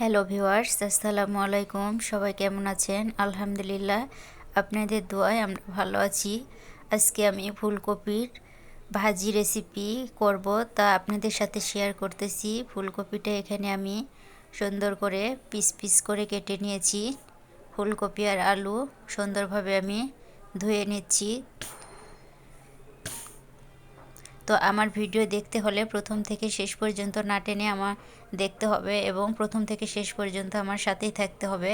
Hello viewers, আসসালামু আলাইকুম। সবাই কেমন আছেন? আলহামদুলিল্লাহ, আপনাদের দোয়ায় আমরা ভালো আছি। আজকে আমি ফুলকপির ভাজি রেসিপি করব। তা আপনাদের সাথে শেয়ার করতেছি। ফুলকপিটা এখানে আমি সুন্দর করে পিস পিস করে কেটে নিয়েছি। ফুলকপি আর আলু সুন্দরভাবে আমি ধুয়ে নিচ্ছি। তো আমার ভিডিও দেখতে হলে প্রথম থেকে শেষ পর্যন্ত না টেনে আমার দেখতে হবে এবং প্রথম থেকে শেষ পর্যন্ত আমার সাথেই থাকতে হবে।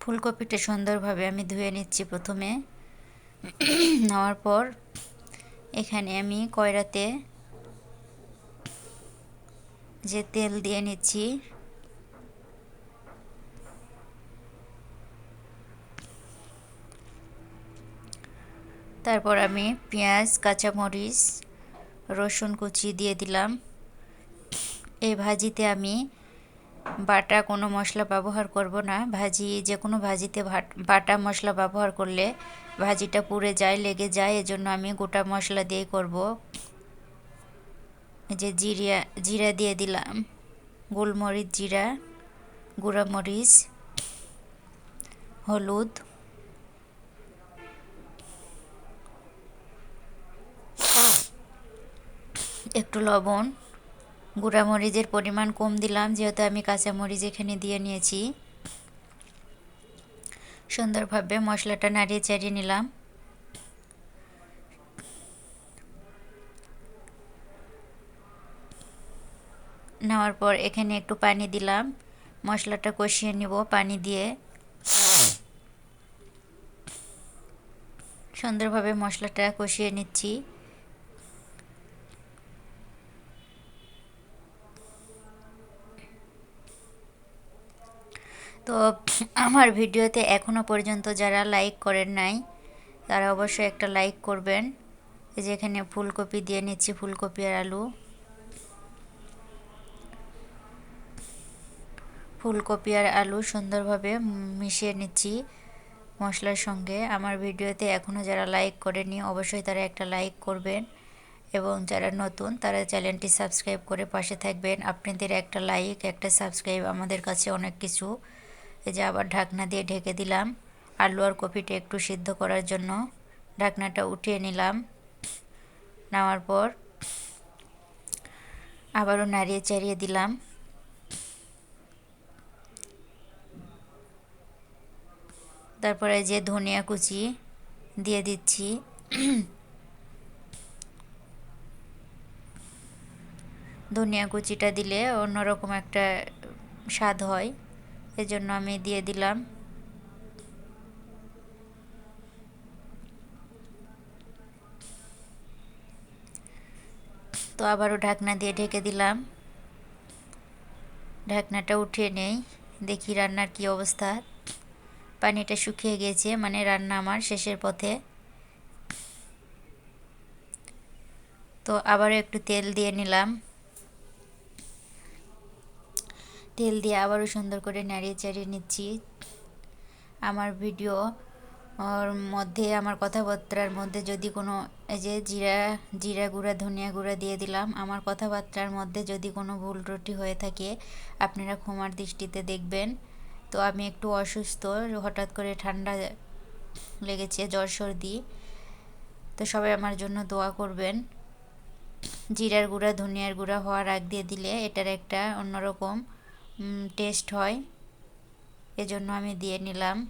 ফুলকপিটা সুন্দরভাবে আমি ধুয়ে নিচ্ছি প্রথমে। নেওয়ার পর এখানে আমি কয়রাতে যে তেল দিয়ে নিচ্ছি। তারপর আমি পেঁয়াজ, কাঁচামরিচ, রসুন কুচি দিয়ে দিলাম। এই ভাজিতে আমি বাটা কোনো মশলা ব্যবহার করব না। ভাজি, যে কোনো ভাজিতে বাটা মশলা ব্যবহার করলে ভাজিটা পুড়ে যায়, লেগে যায়, এজন্য আমি গোটা মশলা দিয়েই করব। যে জিরা জিরা দিয়ে দিলাম। গোলমরিচ জিরা, গুঁড়ামরিচ, হলুদ। একটু লবণ, গুঁড়ামরিচের পরিমাণ কম দিলাম, যেহেতু আমি কাঁচামরিচ এখানে দিয়ে নিয়েছি। সুন্দরভাবে মশলাটা নাড়িয়ে চাড়িয়ে নিলাম। নেওয়ার পর এখানে একটু পানি দিলাম। মশলাটা কষিয়ে নিব পানি দিয়ে। সুন্দরভাবে মশলাটা কষিয়ে নিচ্ছি। তো আমার ভিডিওতে এখনও পর্যন্ত যারা লাইক করেন নাই, তারা অবশ্যই একটা লাইক করবেন। এই যে এখানে ফুলকপি দিয়ে নিচ্ছি, ফুলকপি আর আলু। ফুলকপি আর আলু সুন্দরভাবে মিশিয়ে নিচ্ছি মশলার সঙ্গে। আমার ভিডিওতে এখনও যারা লাইক করেনি অবশ্যই তারা একটা লাইক করবেন। এবং যারা নতুন, তারা চ্যানেলটি সাবস্ক্রাইব করে পাশে থাকবেন। আপনাদের একটা লাইক একটা সাবস্ক্রাইব আমাদের কাছে অনেক কিছু। এই যে আবার ঢাকনা দিয়ে ঢেকে দিলাম আলু আর কপিটা একটু সিদ্ধ করার জন্য ঢাকনাটা উঠিয়ে নিলাম। নেওয়ার পর আবারও নাড়িয়ে চাড়িয়ে দিলাম। তারপরে যে ধনিয়া কুচি দিয়ে দিচ্ছি। ধনিয়া কুচিটা দিলে অন্যরকম একটা স্বাদ হয়। এজন্য আমি দিয়ে দিলাম। তো আবারও ঢাকনা দিয়ে ঢেকে দিলাম। ঢাকনাটা উঠিয়ে নেই। দেখি রান্নার কি অবস্থা। পানিটা শুকিয়ে গেছে মানে রান্না আমার শেষের পথে। তো আবারও একটু তেল দিয়ে নিলাম। তেল দিয়ে আবারও সুন্দর করে নাড়িয়ে চাড়িয়ে নিচ্ছি। আমার ভিডিও, ওর মধ্যে, আমার কথাবার্তার মধ্যে যদি কোনো, এই যে জিরা জিরা গুঁড়া, ধনিয়া গুঁড়া দিয়ে দিলাম, আমার কথাবার্তার মধ্যে যদি কোনো ভুল ত্রুটি হয়ে থাকে, আপনারা ক্ষমার দৃষ্টিতে দেখবেন। তো আমি একটু অসুস্থ, হঠাৎ করে ঠান্ডা লেগেছে, জ্বর সর্দি। তো সবাই আমার জন্য দোয়া করবেন। জিরার গুঁড়া, ধনিয়ার গুঁড়া হওয়ার আগ দিয়ে দিলে এটার একটা অন্যরকম টেস্ট হয়। এজন্য আমি দিয়ে নিলাম।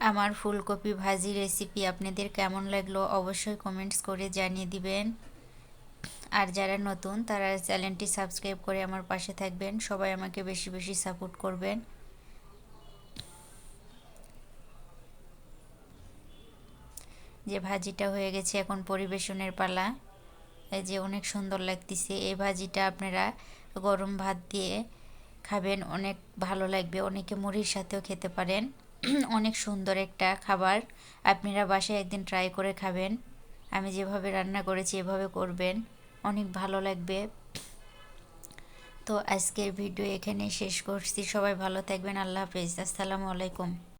আমার ফুলকপি ভাজি রেসিপি আপনাদের কেমন লাগল অবশ্যই কমেন্টস করে জানিয়ে দিবেন। আর যারা নতুন, তারা চ্যানেলটি সাবস্ক্রাইব করে আমার পাশে থাকবেন। সবাই আমাকে বেশি বেশি সাপোর্ট করবেন। যে ভাজিটা হয়ে গেছে এখন পরিবেশনের পালা। এই যে অনেক সুন্দর লাগতেছে। এই ভাজিটা আপনারা গরম ভাত দিয়ে খাবেন, অনেক ভালো লাগবে। অনেকে মুড়ির সাথেও খেতে পারেন। অনেক সুন্দর একটা খাবার। আপনারা বাসায় একদিন ট্রাই করে খাবেন। আমি যেভাবে রান্না করেছি, এভাবে করবেন। অনেক ভালো লাগবে। তো আজকের ভিডিও এখানে শেষ করছি। সবাই ভালো থাকবেন। আল্লাহ হাফেজ। আসসালামু আলাইকুম।